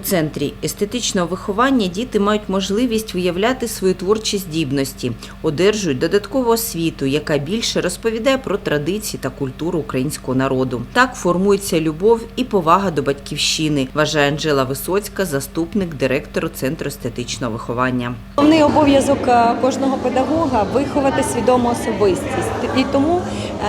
У центрі естетичного виховання діти мають можливість виявляти свої творчі здібності, одержують додаткову освіту, яка більше розповідає про традиції та культуру українського народу. Так формується любов і повага до батьківщини, вважає Анжела Висоцька, заступник директору центру естетичного виховання. Головний обов'язок е, кожного педагога виховати свідому особистість. І тому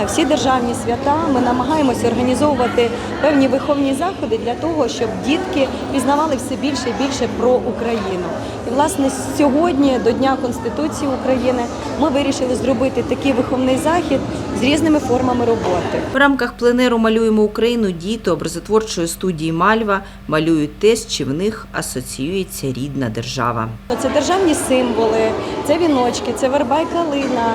е, всі державні свята ми намагаємося організовувати певні виховні заходи для того, щоб дітки пізнавали все більше і більше про Україну. І власне сьогодні, до Дня Конституції України, ми вирішили зробити такий виховний захід з різними формами роботи. В рамках пленеру Малюємо Україну діти образотворчої студії Мальва малюють те, з чим в них асоціюється рідна держава. Це державні символи, це віночки, це верба і калина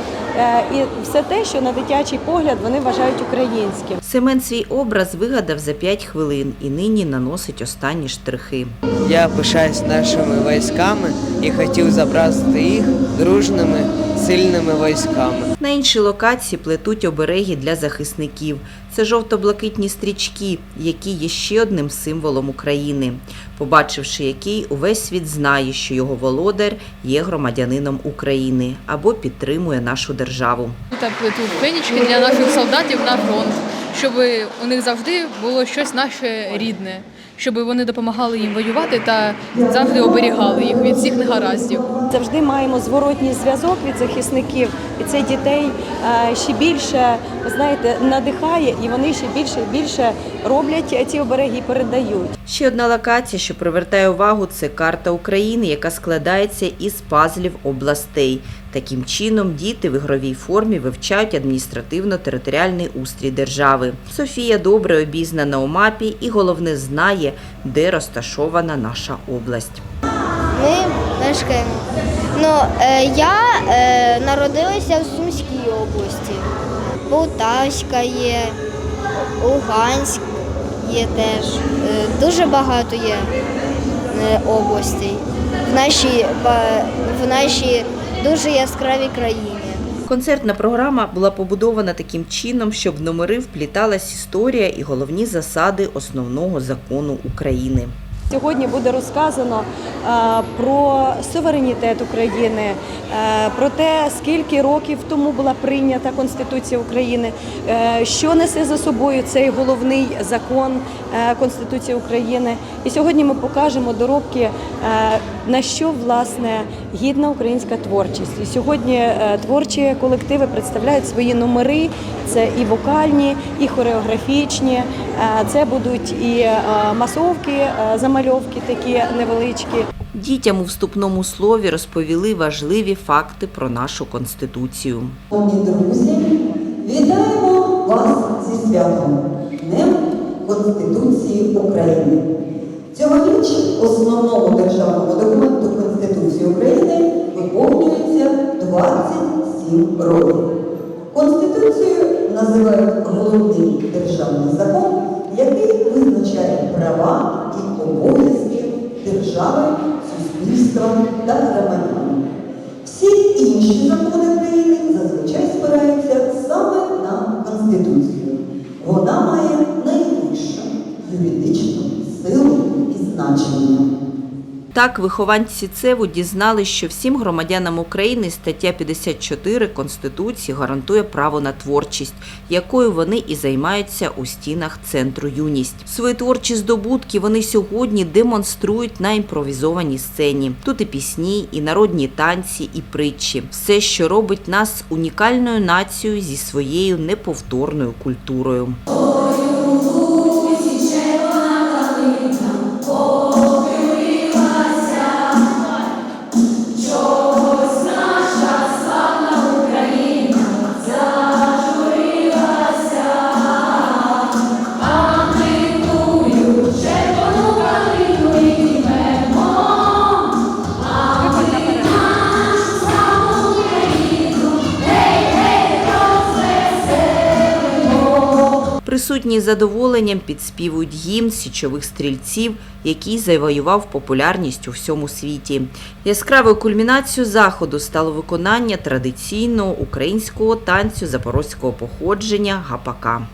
і все те, що на дитячий погляд вони вважають українським. Семен свій образ вигадав за 5 хвилин і нині наносить останні штрихи. Я пишаюсь нашими військами і хотів зобразити їх дружними, сильними військами. На іншій локації плетуть обереги для захисників. Це жовто-блакитні стрічки, які є ще одним символом України, побачивши який, увесь світ знає, що його володар є громадянином України або підтримує нашу державу. Та плетуть пенічки для наших солдатів на фронт, щоб у них завжди було щось наше рідне, щоб вони допомагали їм воювати та завжди оберігали їх від всіх негараздів. Завжди маємо зворотній зв'язок від захисників, і це дітей е, ще більше ви знаєте надихає, і вони ще більше і більше роблять ці обереги і передають. Ще одна локація, що привертає увагу, це карта України, яка складається із пазлів областей. Таким чином, діти в ігровій формі вивчають адміністративно-територіальний устрій держави. Софія добре обізнана у мапі і головне знає, де розташована наша область. Ми мешкаємо. Ну, е, я е, народилася в Сумській області. Полтавська є, Луганськ є теж. Е, дуже багато є областей в нашій, в нашій дуже яскравій країні. Концертна програма була побудована таким чином, щоб в номери впліталась історія і головні засади основного закону України. Сьогодні буде розказано е, про суверенітет України, е, про те, скільки років тому була прийнята Конституція України, е, що несе за собою цей головний закон Конституції України. І сьогодні ми покажемо доробки, на що власне гідна українська творчість. І сьогодні е, творчі колективи представляють свої номери. Це і вокальні, і хореографічні. Е, Це будуть і е, масовки, замальовки такі невеличкі. Дітям у вступному слові розповіли важливі факти про нашу конституцію. Шановні друзі, вітаємо вас зі святом Днем Конституції України. Цьогоріч основному державному документу Конституції України виповнюється 27 років. Конституцією називають головний державний закон, який визначає права і обов'язки держави, суспільства та громадян. Всі інші закони України зазвичай спираються саме на Конституцію. Вона має найвищу юридичну значення. Так, вихованці ЦЕВу дізнали, що всім громадянам України стаття 54 Конституції гарантує право на творчість, якою вони і займаються у стінах центру юність. Свої творчі здобутки вони сьогодні демонструють на імпровізованій сцені. Тут і пісні, і народні танці, і притчі. Все, що робить нас унікальною нацією зі своєю неповторною культурою. Oh. Присутні з задоволенням підспівують гімн січових стрільців, який завоював популярність у всьому світі. Яскравою кульмінацією заходу стало виконання традиційного українського танцю запорозького походження гапака.